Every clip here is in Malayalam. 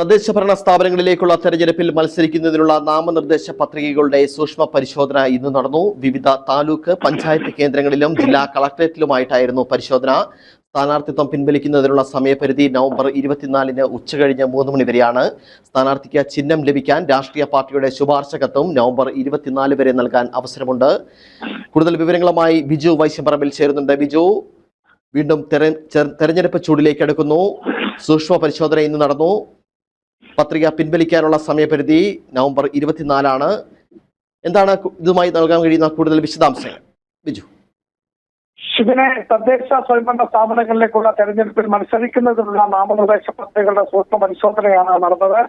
തദ്ദേശ ഭരണ സ്ഥാപനങ്ങളിലേക്കുള്ള തെരഞ്ഞെടുപ്പിൽ മത്സരിക്കുന്നതിനുള്ള നാമനിർദ്ദേശ പത്രികകളുടെ സൂക്ഷ്മ പരിശോധന ഇന്ന് നടന്നു. വിവിധ താലൂക്ക് പഞ്ചായത്ത് കേന്ദ്രങ്ങളിലും ജില്ലാ കളക്ടറേറ്റിലുമായിട്ടായിരുന്നു പരിശോധന. സ്ഥാനാർത്ഥിത്വം പിൻവലിക്കുന്നതിനുള്ള സമയപരിധി നവംബർ ഇരുപത്തിനാലിന് ഉച്ചകഴിഞ്ഞ് മൂന്ന് മണി വരെയാണ്. സ്ഥാനാർത്ഥിക്ക് ചിഹ്നം ലഭിക്കാൻ രാഷ്ട്രീയ പാർട്ടിയുടെ ശുപാർശ കത്തും നവംബർ ഇരുപത്തിനാല് വരെ നൽകാൻ അവസരമുണ്ട്. കൂടുതൽ വിവരങ്ങളുമായി ബിജു വൈശ്യമ്പറമ്പിൽ ചേരുന്നുണ്ട്. ബിജു വീണ്ടും തെര- തെരഞ്ഞെടുപ്പ് ചൂടിലേക്ക് അടുക്കുന്നു. സൂക്ഷ്മ പരിശോധന ഇന്ന് നടന്നു. പത്രിക പിൻവലിക്കാനുള്ള സമയപരിധി നവംബർ ഇരുപത്തിനാലാണ്. എന്താണ് ഇതുമായി നൽകാൻ കഴിയുന്ന കൂടുതൽ വിശദാംശങ്ങൾ? ബിജു. ഇതിനെ തദ്ദേശ സ്വയംഭരണ സ്ഥാപനങ്ങളിലേക്കുള്ള തെരഞ്ഞെടുപ്പിൽ മത്സരിക്കുന്നതിനുള്ള നാമനിർദ്ദേശ പത്രികകളുടെ സൂക്ഷ്മ പരിശോധനയാണ് നടന്നത്.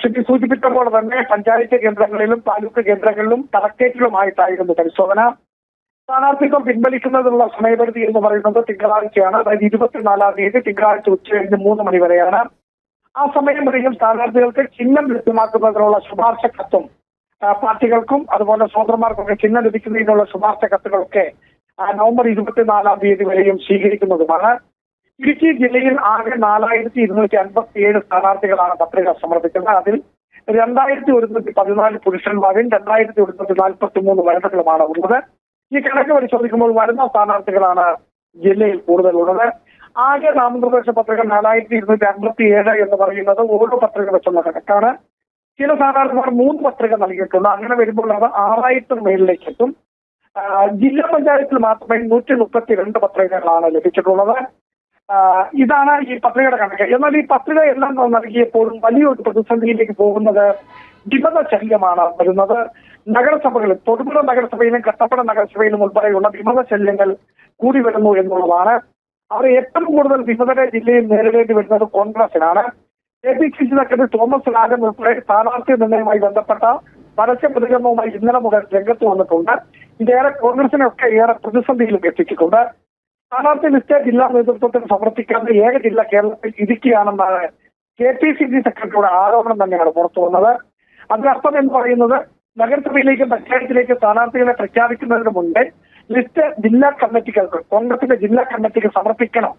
ശുദ്ധി സൂചിപ്പിച്ച പോലെ തന്നെ പഞ്ചായത്ത് കേന്ദ്രങ്ങളിലും താലൂക്ക് കേന്ദ്രങ്ങളിലും കളക്ടറേറ്റിലുമായിട്ടായിരുന്നു പരിശോധന. സ്ഥാനാർത്ഥിത്വം പിൻവലിക്കുന്നതിനുള്ള സമയപരിധി എന്ന് പറയുന്നത് തിങ്കളാഴ്ചയാണ്. അതായത് ഇരുപത്തിനാലാം തീയതി തിങ്കളാഴ്ച ഉച്ചകഴിഞ്ഞ് മൂന്ന് മണി വരെയാണ്. ആ സമയം വരെയും സ്ഥാനാർത്ഥികൾക്ക് ചിഹ്നം ലഭ്യമാക്കുന്നതിനുള്ള ശുപാർശ കത്തും പാർട്ടികൾക്കും അതുപോലെ സ്വതന്ത്രമാർക്കൊക്കെ ചിഹ്നം ലഭിക്കുന്നതിനുള്ള ശുപാർശ കത്തുകളൊക്കെ നവംബർ ഇരുപത്തിനാലാം തീയതി വരെയും സ്വീകരിക്കുന്നതുമാണ്. ഇടുക്കി ജില്ലയിൽ ആകെ നാലായിരത്തി ഇരുന്നൂറ്റി അൻപത്തി ഏഴ് സ്ഥാനാർത്ഥികളാണ് പത്രിക സമർപ്പിക്കുന്നത്. അതിൽ രണ്ടായിരത്തി ഒരുന്നൂറ്റി പതിനാല് പുരുഷന്മാരും രണ്ടായിരത്തി ഒരുന്നൂറ്റി നാൽപ്പത്തി മൂന്ന് വനിതകളുമാണ് ഉള്ളത്. ഈ കണക്ക് പരിശോധിക്കുമ്പോൾ വരുന്ന സ്ഥാനാർത്ഥികളാണ് ജില്ലയിൽ കൂടുതലുള്ളത്. ആകെ നാമനിർദ്ദേശ പത്രിക നാലായിരത്തി ഇരുന്നൂറ്റി അൻപത്തി ഏഴ് എന്ന് പറയുന്നത് ഓരോ പത്രിക വെച്ചുള്ള കണക്കാണ്. ചില സ്ഥാനാർത്ഥിമാർ മൂന്ന് പത്രിക നൽകിയിട്ടുണ്ട്. അങ്ങനെ വരുമ്പോൾ അത് ആറായിരത്തിന് മേളിലേക്ക് എത്തും ജില്ലാ പഞ്ചായത്തിൽ മാത്രമേ നൂറ്റി മുപ്പത്തി രണ്ട് പത്രികകളാണ് ലഭിച്ചിട്ടുള്ളത്. ഇതാണ് ഈ പത്രികയുടെ കണക്ക്. എന്നാൽ ഈ പത്രിക എല്ലാം നൽകിയപ്പോഴും വലിയൊരു പ്രതിസന്ധിയിലേക്ക് പോകുന്നത് വിമത ശല്യമാണ് വരുന്നത്. നഗരസഭകളിൽ തൊടുപുഴ നഗരസഭയിലും കട്ടപ്പന നഗരസഭയിലും ഉൾപ്പെടെയുള്ള വിമത ശല്യങ്ങൾ കൂടി വരുന്നു എന്നുള്ളതാണ് അവർ ഏറ്റവും കൂടുതൽ വിമതരെ ജില്ലയിൽ നേരിടേണ്ടി വരുന്നത് കോൺഗ്രസിനാണ് K P C C secretary Thomas Rajan ഉൾപ്പെടെ സ്ഥാനാർത്ഥി നിർണയവുമായി ബന്ധപ്പെട്ട പരസ്യ പ്രതികരണവുമായി ഇന്നലെ മുതൽ രംഗത്ത് വന്നിട്ടുണ്ട്. ഇതേറെ കോൺഗ്രസിനൊക്കെ ഏറെ പ്രതിസന്ധിയിലും എത്തിച്ചിട്ടുണ്ട്. സ്ഥാനാർത്ഥി ലിസ്റ്റ് ജില്ലാ നേതൃത്വത്തിന് സമർപ്പിക്കാത്ത ഏക ജില്ല കേരളത്തിൽ ഇടുക്കിയാണെന്നാണ് കെ പി സി സി സെക്രട്ടറിയുടെ ആരോപണം തന്നെയാണ് പുറത്തു വന്നത്. അതിനർത്ഥം എന്ന് പറയുന്നത് നഗരസഭയിലേക്കും പഞ്ചായത്തിലേക്കും സ്ഥാനാർത്ഥികളെ പ്രഖ്യാപിക്കുന്നതിന് മുമ്പേ ലിസ്റ്റ് ജില്ലാ കമ്മിറ്റികൾക്ക് കോൺഗ്രസിന്റെ ജില്ലാ കമ്മിറ്റിക്ക് സമർപ്പിക്കണം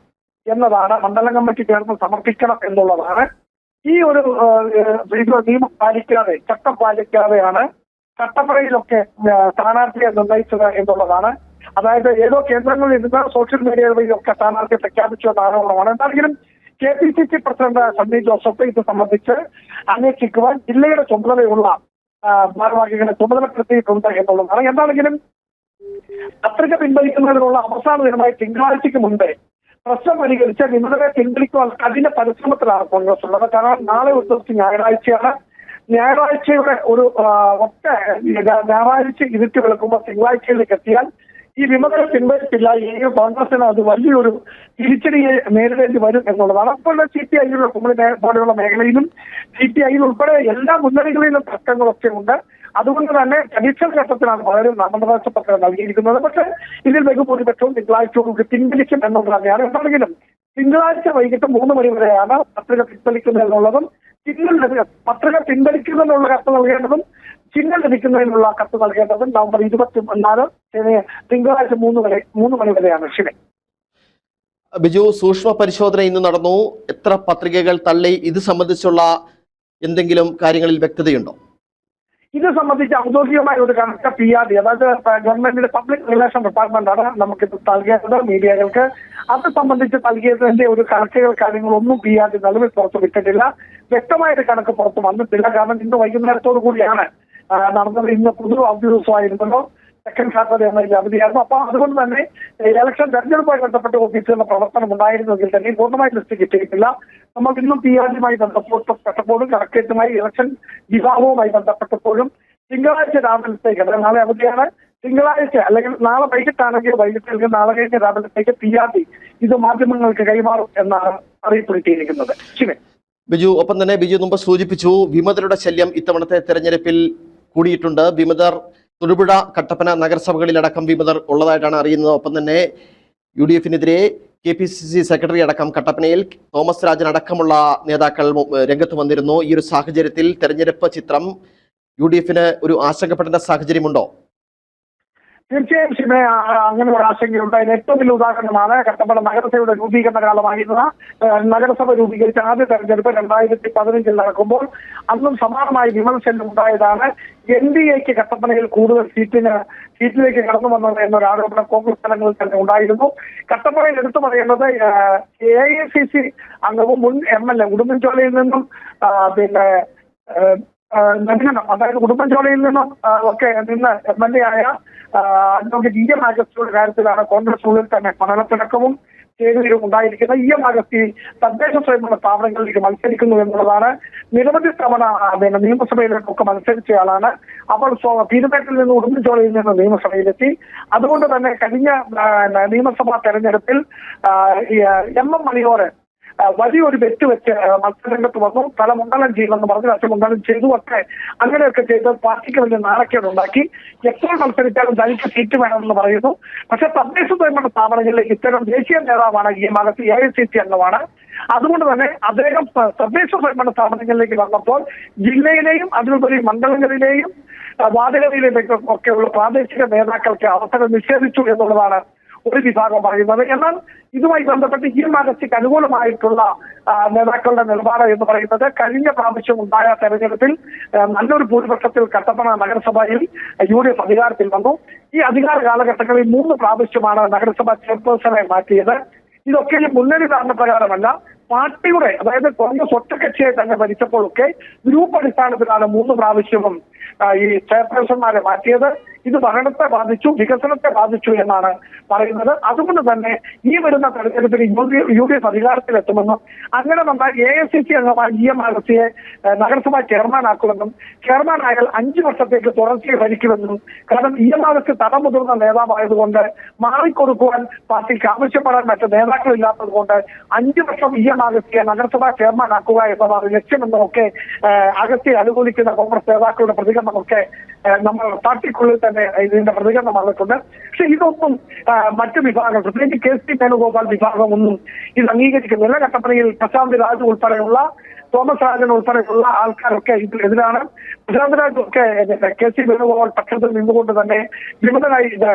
എന്നതാണ് മണ്ഡലം കമ്മിറ്റി ചേർന്ന് സമർപ്പിക്കണം എന്നുള്ളതാണ്. ഈ ഒരു നിയമം പാലിക്കാതെ ചട്ടം പാലിക്കാതെയാണ് കട്ടപ്പനയിലൊക്കെ ആ, സ്ഥാനാർത്ഥിയെ നിർണയിച്ചത് എന്നുള്ളതാണ്. അതായത് ഏതോ കേന്ദ്രങ്ങളിൽ ഇരുന്ന് സോഷ്യൽ മീഡിയ വഴിയൊക്കെ സ്ഥാനാർത്ഥിയെ പ്രഖ്യാപിച്ചു എന്ന ആരോപണമാണ് എന്താണെങ്കിലും K P C C president Sunny Joseph ഇത് സംബന്ധിച്ച് അന്വേഷിക്കുവാൻ ജില്ലയുടെ ചുമതലയുള്ള ഭാരവാഹികളെ ചുമതലപ്പെടുത്തിയിട്ടുണ്ട് എന്നുള്ളതാണ്. എന്താണെങ്കിലും പത്രിക പിൻവലിക്കുന്നതിനുള്ള അവസാന ദിനമായി തിങ്കളാഴ്ചയ്ക്ക് മുമ്പേ പ്രശ്നം പരിഹരിച്ച് വിമതരെ പിൻവലിക്കുവാൻ കഠിന പരിശ്രമത്തിലാണ് കോൺഗ്രസ് ഉള്ളത്. കാരണം നാളെ ഒരു ദിവസം ഞായറാഴ്ചയാണ്. ഞായറാഴ്ചയുടെ ഒരു ഒറ്റ ഞായറാഴ്ച ഇരുട്ടി വിളക്കുമ്പോൾ തിങ്കളാഴ്ചയിലേക്ക് എത്തിയാൽ ഈ വിമതരെ പിൻവലിച്ചില്ല. ഈ കോൺഗ്രസിന് അത് വലിയൊരു തിരിച്ചടിയെ നേരിടേണ്ടി വരും എന്നുള്ളതാണ്. അപ്പോൾ സി പി ഐയിലുള്ള പോലെയുള്ള മേഖലയിലും സി പി ഐയിൽ ഉൾപ്പെടെ എല്ലാ മുന്നണികളിലും തർക്കങ്ങളൊക്കെ ഉണ്ട്. അതുകൊണ്ട് തന്നെ പരീക്ഷണ ഘട്ടത്തിലാണ് പലരും നാമനിർദ്ദേശ പത്രം നൽകിയിരിക്കുന്നത്. പക്ഷെ ഇതിൽ ബഹുഭൂരിപക്ഷവും തിങ്കളാഴ്ചയോടുകൂടി പിൻവലിക്കും എന്നുള്ളത് തന്നെയാണ്. എന്താണെങ്കിലും തിങ്കളാഴ്ച വൈകിട്ട് മൂന്ന് മണി വരെയാണ് പത്രിക പിൻവലിക്കുന്നത് എന്നുള്ളതും ചിഹ്നം പത്രിക പിൻവലിക്കുന്നതിനുള്ള കത്ത് നൽകേണ്ടതും ചിഹ്നം ലഭിക്കുന്നതിനുള്ള കത്ത് നൽകേണ്ടതും നവംബർ ഇരുപത്തി നാല് ശനി- തിങ്കളാഴ്ച മൂന്ന് വരെ മൂന്ന് മണി വരെയാണ് ശിവൻ ബിജു സൂക്ഷ്മ പരിശോധന ഇന്ന് നടന്നു. എത്ര പത്രികകൾ തള്ളി? ഇത് സംബന്ധിച്ചുള്ള എന്തെങ്കിലും കാര്യങ്ങളിൽ വ്യക്തതയുണ്ടോ? ഇത് സംബന്ധിച്ച് ഔദ്യോഗികമായ ഒരു കണക്ക് പി ആർ ഡി അതായത് ഗവൺമെന്റിന്റെ പബ്ലിക് റിലേഷൻ ഡിപ്പാർട്ട്മെന്റ് ആണ് നമുക്ക് ഇത് നൽകേണ്ടത് മീഡിയകൾക്ക്. അത് സംബന്ധിച്ച് നൽകിയതിന്റെ ഒരു കണക്കുകൾ കാര്യങ്ങളൊന്നും പി ആർ ഡി നിലവിൽ പുറത്തു വിട്ടിട്ടില്ല. വ്യക്തമായിട്ട് കണക്ക് പുറത്ത് വന്നിട്ടില്ല. കാരണം ഇന്ന് വൈകുന്നേരത്തോടു കൂടിയാണ് നടന്നത്. ഇന്ന് പൊതു അവധി ദിവസമായിരുന്നല്ലോ സെക്കൻഡ് സാറ്റർഡേ എന്ന ഈ അവധിയായിരുന്നു. അപ്പൊ അതുകൊണ്ട് തന്നെ ഇലക്ഷൻ തെരഞ്ഞെടുപ്പുമായി ബന്ധപ്പെട്ട ഓഫീസുകളുടെ പ്രവർത്തനം ഉണ്ടായിരുന്നെങ്കിൽ തന്നെ പൂർണമായി ലിസ്റ്റ് കിട്ടിയിട്ടില്ല. നമ്മൾ ഇന്നും പി ആർ ഡിയുമായി ബന്ധപ്പെട്ടപ്പോഴും കളക്ടറേറ്റുമായി ഇലക്ഷൻ വിഭാഗവുമായി ബന്ധപ്പെട്ടപ്പോഴും തിങ്കളാഴ്ച രാവിലത്തേക്ക് അതായത് നാളെ അവധിയാണ്. തിങ്കളാഴ്ച അല്ലെങ്കിൽ നാളെ വൈകിട്ടാണെങ്കിൽ വൈകിട്ട് അല്ലെങ്കിൽ നാളെ കഴിഞ്ഞ രാവിലത്തേക്ക് പി ആർ ഡി ഇത് മാധ്യമങ്ങൾക്ക് കൈമാറും എന്നാണ് അറിയിപ്പ് ശിവൻ ബിജു ഒപ്പം തന്നെ ബിജു മുമ്പ് സൂചിപ്പിച്ചു വിമതരുടെ ശല്യം ഇത്തവണത്തെ തെരഞ്ഞെടുപ്പിൽ കൂടിയിട്ടുണ്ട്. വിമതർ തൊടുപുഴ കട്ടപ്പന നഗരസഭകളിലടക്കം വിമതർ ഉള്ളതായിട്ടാണ് അറിയുന്നത്. ഒപ്പം തന്നെ U D എഫിനെതിരെ K P C C secretary അടക്കം കട്ടപ്പനയിൽ തോമസ് രാജൻ അടക്കമുള്ള നേതാക്കൾ രംഗത്ത് വന്നിരുന്നു. ഈ ഒരു സാഹചര്യത്തിൽ തെരഞ്ഞെടുപ്പ് ചിത്രം യു ഡി എഫിന് ഒരു ആശങ്കപ്പെടേണ്ട സാഹചര്യമുണ്ടോ? തീർച്ചയായും ശിവനെ അങ്ങനെ ഒരു ആശങ്കയുണ്ട്. അതിന് ഏറ്റവും വലിയ ഉദാഹരണമാണ് കട്ടപ്പന നഗരസഭയുടെ രൂപീകരണ കാലമായിരുന്ന നഗരസഭ രൂപീകരിച്ച ആദ്യ തെരഞ്ഞെടുപ്പ് രണ്ടായിരത്തി പതിനഞ്ചിൽ നടക്കുമ്പോൾ അന്നും സമാനമായി വിമർശനം ഉണ്ടായതാണ് എൻ ഡി എക്ക് കട്ടപ്പനയിൽ കൂടുതൽ സീറ്റിന് സീറ്റിലേക്ക് കടന്നു വന്നത് എന്നൊരു ആരോപണം കോൺഗ്രസ് തലങ്ങളിൽ തന്നെ ഉണ്ടായിരുന്നു. കട്ടപ്പനയിൽ എടുത്തു പറയുന്നത് എ ഐ സി സി അംഗവും മുൻ എം എൽ എ ഉടുമ്പൻചോലയിൽ നിന്നും പിന്നെ നിയമനം അതായത് കുടുംബജോലിയിൽ നിന്നും ഒക്കെ നിന്ന് എം എൽ എ ആയ അഡ്വക്കേറ്റ് ഇ എം അഗസ്റ്റിയുടെ കാര്യത്തിലാണ് കോൺഗ്രസ് ഉള്ളിൽ തന്നെ പണനത്തിടക്കവും ചേരുവരും ഉണ്ടായിരിക്കുന്ന ഇ എം അഗസ്റ്റി തദ്ദേശ സ്വയംഭരണ സ്ഥാപനങ്ങളിലേക്ക് മത്സരിക്കുന്നു എന്നുള്ളതാണ് നിരവധി തവണ അദ്ദേഹം നിയമസഭയിലേക്കൊക്കെ മത്സരിച്ചയാളാണ് അപ്പോൾ പീരുമേട്ടിൽ നിന്ന് ഉടുമ്പൻചോലയിൽ നിന്ന് നിയമസഭയിലെത്തി. അതുകൊണ്ട് തന്നെ കഴിഞ്ഞ നിയമസഭാ തെരഞ്ഞെടുപ്പിൽ എം എം മണിയോട് വലിയൊരു വെറ്റ് വെച്ച് മത്സരരംഗത്ത് വന്നു. പല മുണ്ടലം ചെയ്യുമെന്ന് പറഞ്ഞു പക്ഷെ മുണ്ടലം ചെയ്തു. ഒക്കെ അങ്ങനെയൊക്കെ ചെയ്ത് പാർട്ടിക്ക് വലിയ നാണക്കേട് ഉണ്ടാക്കി. എപ്പോൾ മത്സരിച്ചാലും തനിക്ക് സീറ്റ് വേണമെന്ന് പറയുന്നു. പക്ഷെ തദ്ദേശ സ്വയംഭരണ സ്ഥാപനങ്ങളിൽ ഇത്തരം ദേശീയ നേതാവാണ് ഈ ഭാഗത്ത് എ ഐ സി സി അംഗമാണ്. അതുകൊണ്ട് തന്നെ അദ്ദേഹം തദ്ദേശ സ്വയംഭരണ സ്ഥാപനങ്ങളിലേക്ക് വന്നപ്പോൾ ജില്ലയിലെയും അതിലുപരി മണ്ഡലങ്ങളിലെയും ആ, ഒക്കെ ഒക്കെയുള്ള പ്രാദേശിക നേതാക്കൾക്ക് അവസരം നിഷേധിച്ചു എന്നുള്ളതാണ് ഒരു വിഭാഗം പറയുന്നത്. എന്നാൽ ഇതുമായി ബന്ധപ്പെട്ട് ഈ മാഗസിക്ക് അനുകൂലമായിട്ടുള്ള നേതാക്കളുടെ നിലപാട് എന്ന് പറയുന്നത് കഴിഞ്ഞ പ്രാവശ്യം ഉണ്ടായ തെരഞ്ഞെടുപ്പിൽ നല്ലൊരു ഭൂരിപക്ഷത്തിൽ കട്ടപ്പന നഗരസഭയിൽ യു ഡി എഫ് അധികാരത്തിൽ വന്നു. ഈ അധികാര കാലഘട്ടങ്ങളിൽ മൂന്ന് പ്രാവശ്യമാണ് നഗരസഭ ചെയർപേഴ്സണെ മാറ്റിയത്. ഇതൊക്കെ മുന്നണി ധാരണപ്രകാരമല്ല പാർട്ടിയുടെ അതായത് കോൺഗ്രസ് ഒറ്റക്കക്ഷിയെ തന്നെ ഭരിച്ചപ്പോഴൊക്കെ ഗ്രൂപ്പ് അടിസ്ഥാനത്തിലാണ് മൂന്ന് പ്രാവശ്യവും ഈ ചെയർപേഴ്സൺമാരെ മാറ്റിയത്. ഇത് ഭരണത്തെ ബാധിച്ചു വികസനത്തെ ബാധിച്ചു എന്നാണ് പറയുന്നത്. അതുകൊണ്ട് തന്നെ ഈ വരുന്ന തെരഞ്ഞെടുപ്പിൽ യു ഡി എഫ് അധികാരത്തിലെത്തുമെന്നും അങ്ങനെ വന്നാൽ എ എസ് സി സി അംഗമായ ഇ എം ആർസിയെ നഗരസഭാ ചെയർമാനാക്കുമെന്നും ചെയർമാൻ ആയാൽ അഞ്ചു വർഷത്തേക്ക് തുടർച്ചയെ ഭരിക്കുമെന്നും കാരണം ഇ എം ആർസി തടം മുതിർന്ന നേതാവായതുകൊണ്ട് മാറിക്കൊടുക്കുവാൻ പാർട്ടിക്ക് ആവശ്യപ്പെടാൻ മറ്റ് നേതാക്കളില്ലാത്തത് കൊണ്ട് അഞ്ചു വർഷം ഇ എം ആഗസ്റ്റിയെ നഗരസഭാ ചെയർമാനാക്കുക എന്നതാണ് ലക്ഷ്യമെന്നൊക്കെ ഒക്കെ അഗസ്റ്റിയെ അനുകൂലിക്കുന്ന കോൺഗ്രസ് നേതാക്കളുടെ പ്രതികരണമൊക്കെ നമ്മൾ പാർട്ടിക്കുള്ളിൽ തന്നെ ഇതിന്റെ പ്രതികരണം വന്നിട്ടുണ്ട്. പക്ഷെ ഇതൊന്നും മറ്റു വിഭാഗം പ്രത്യേകിച്ച് കെ സി വേണുഗോപാൽ വിഭാഗം ഒന്നും ഇത് അംഗീകരിക്കുന്നില്ല. കട്ടപ്പനയിൽ പ്രശാന്ത് രാജു ഉൾപ്പെടെയുള്ള തോമസ് രാജൻ ഉൾപ്പെടെയുള്ള ആൾക്കാരൊക്കെ ഇതിനെതിരാണ് പ്രശാന്ത് രാജു ഒക്കെ കെ സി വേണുഗോപാൽ പക്ഷത്തിൽ നിന്നുകൊണ്ട് തന്നെ വിമതനായി ഇത്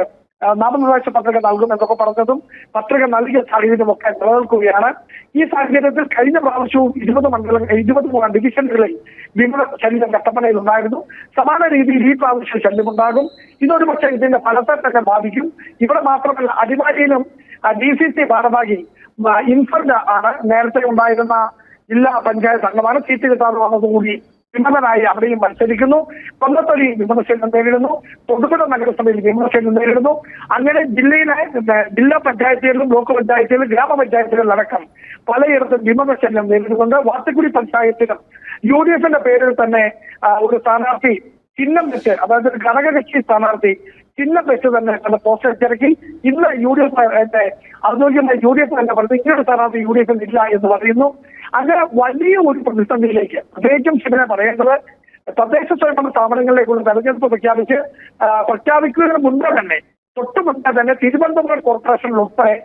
നാമനിർദ്ദേശ പത്രിക നൽകും എന്നൊക്കെ പറഞ്ഞതും പത്രിക നൽകിയ സാഹചര്യമൊക്കെ നിലനിൽക്കുകയാണ്. ഈ സാഹചര്യത്തിൽ കഴിഞ്ഞ പ്രാവശ്യവും ഇരുപത് മണ്ഡലം ഇരുപത് ഡിവിഷനുകളിൽ വിമത ശല്യം കട്ടപ്പനയിൽ ഉണ്ടായിരുന്നു. സമാന രീതിയിൽ ഈ പ്രാവശ്യം ശല്യമുണ്ടാകും. ഇതൊരു പക്ഷേ ഇതിന്റെ ഫലത്തെ തന്നെ ബാധിക്കും. ഇവിടെ മാത്രമല്ല അടിമാലിയിലും ഡി സി സി ഭാരവാഹി ഇൻഫർഡ് ആണ് നേരത്തെ ഉണ്ടായിരുന്ന ജില്ലാ പഞ്ചായത്ത് അംഗമാണ്. സീറ്റ് കിട്ടാതെ വന്നതുകൂടി വിമതനായി അവിടെയും മത്സരിക്കുന്നു. കൊന്നത്തൊലി വിമർശനം നേരിടുന്നു. തൊടുപുഴ നഗരസഭയിൽ വിമർശനം നേരിടുന്നു. അങ്ങനെ ജില്ലയിലെ ജില്ലാ പഞ്ചായത്തുകളിലും ബ്ലോക്ക് പഞ്ചായത്തുകളിലും ഗ്രാമപഞ്ചായത്തുകളിലടക്കം പലയിടത്തും വിമതശല്യം നേരിടുന്നുണ്ട്. വാത്തുക്കുടി പഞ്ചായത്തിലും യു ഡി എഫിന്റെ പേരിൽ തന്നെ ഒരു സ്ഥാനാർത്ഥി ചിഹ്നം വെച്ച് അതായത് ഒരു ഘടകകക്ഷി സ്ഥാനാർത്ഥി ചിഹ്നം വെച്ച് തന്നെ തന്റെ പോസ്റ്റർ ഇറക്കി ഇന്ന് യു ഡി എഫ് ഔദ്യോഗികമായി യു ഡി എഫ് തന്നെ പറഞ്ഞു ഇങ്ങനൊരു സ്ഥാനാർത്ഥി യു ഡി എഫിൽ ഇല്ല എന്ന് പറയുന്നു. അങ്ങനെ വലിയ ഒരു പ്രതിസന്ധിയിലേക്ക് പ്രത്യേകിച്ചും ശിവനെ പറയേണ്ടത് തദ്ദേശ സ്വയംഭരണ സ്ഥാപനങ്ങളിലേക്കുള്ള തെരഞ്ഞെടുപ്പ് പ്രഖ്യാപിച്ച് പ്രഖ്യാപിക്കുന്നതിന് മുൻപേ തന്നെ തൊട്ടു മുൻപേ തന്നെ തിരുവനന്തപുരം കോർപ്പറേഷനിൽ ഉൾപ്പെടെ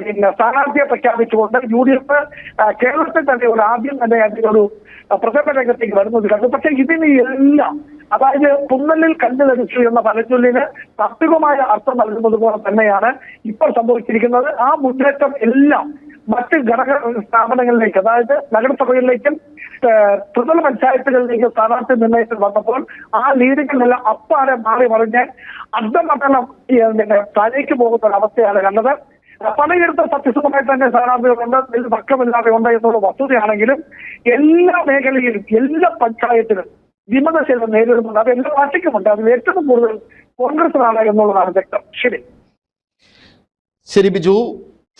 പിന്നെ സ്ഥാനാർത്ഥിയെ പ്രഖ്യാപിച്ചുകൊണ്ട് യു ഡി എഫ് കേരളത്തിൽ തന്നെ ഒരു ആദ്യം തന്നെ അതിനൊരു പ്രസംഗ രംഗത്തേക്ക് വരുന്നത് കണ്ടു. പക്ഷേ ഇതിന് എല്ലാം അതായത് തുന്നലിൽ കല്ല് ലഭിച്ചു എന്ന പഴഞ്ചൊല്ലിന് തത്വികമായ അർത്ഥം നൽകുന്നത് പോലെ തന്നെയാണ് ഇപ്പോൾ സംഭവിച്ചിരിക്കുന്നത്. ആ മുന്നേറ്റം എല്ലാം മറ്റ് ഘടക സ്ഥാപനങ്ങളിലേക്ക് അതായത് നഗരസഭകളിലേക്കും ത്രിതല പഞ്ചായത്തുകളിലേക്കും സ്ഥാനാർത്ഥി നിർണയത്തിൽ വന്നപ്പോൾ ആ ലീഡുകളെല്ലാം അപ്പാരെ മാറി മറിഞ്ഞ് അർദ്ധമണ്ഡലം താഴേക്ക് പോകുന്ന ഒരു അവസ്ഥയാണ് കണ്ടത്. പലയിടത്തും സത്യസന്ധമായി തന്നെ സ്ഥാനാർത്ഥികളുണ്ട് വലിയ തർക്കമില്ലാതെ ഉണ്ട് എന്നുള്ള വസ്തുതയാണെങ്കിലും എല്ലാ മേഖലയിലും എല്ലാ പഞ്ചായത്തിലും വിമതശീലം നേരിടുന്നുണ്ട്. അത് എല്ലാ പാർട്ടിക്കുമുണ്ട്. അതിൽ ഏറ്റവും കൂടുതൽ കോൺഗ്രസിനാണ് എന്നുള്ളതാണ് വ്യക്തം. ശരി. ശരി ബിജു.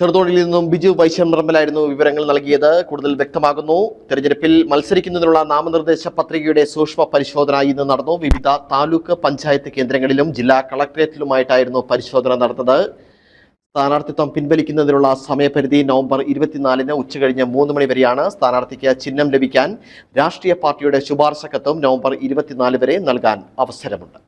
ചെറുതോണിയിൽ നിന്നും ബിജു വൈശംറമ്പലായിരുന്നു വിവരങ്ങൾ നൽകിയത്. കൂടുതൽ വ്യക്തമാകുന്നു തെരഞ്ഞെടുപ്പിൽ മത്സരിക്കുന്നതിനുള്ള നാമനിർദ്ദേശ പത്രികയുടെ സൂക്ഷ്മ പരിശോധന ഇന്ന് നടന്നു. വിവിധ താലൂക്ക് പഞ്ചായത്ത് കേന്ദ്രങ്ങളിലും ജില്ലാ കളക്ടറേറ്റിലുമായിട്ടായിരുന്നു പരിശോധന നടന്നത്. സ്ഥാനാർത്ഥിത്വം പിൻവലിക്കുന്നതിനുള്ള സമയപരിധി നവംബർ ഇരുപത്തിനാലിന് ഉച്ചകഴിഞ്ഞ് മൂന്ന് മണി വരെയാണ് സ്ഥാനാർത്ഥിക്ക് ചിഹ്നം ലഭിക്കാൻ രാഷ്ട്രീയ പാർട്ടിയുടെ ശുപാർശ കത്തും നവംബർ ഇരുപത്തിനാല് വരെ നൽകാൻ അവസരമുണ്ട്.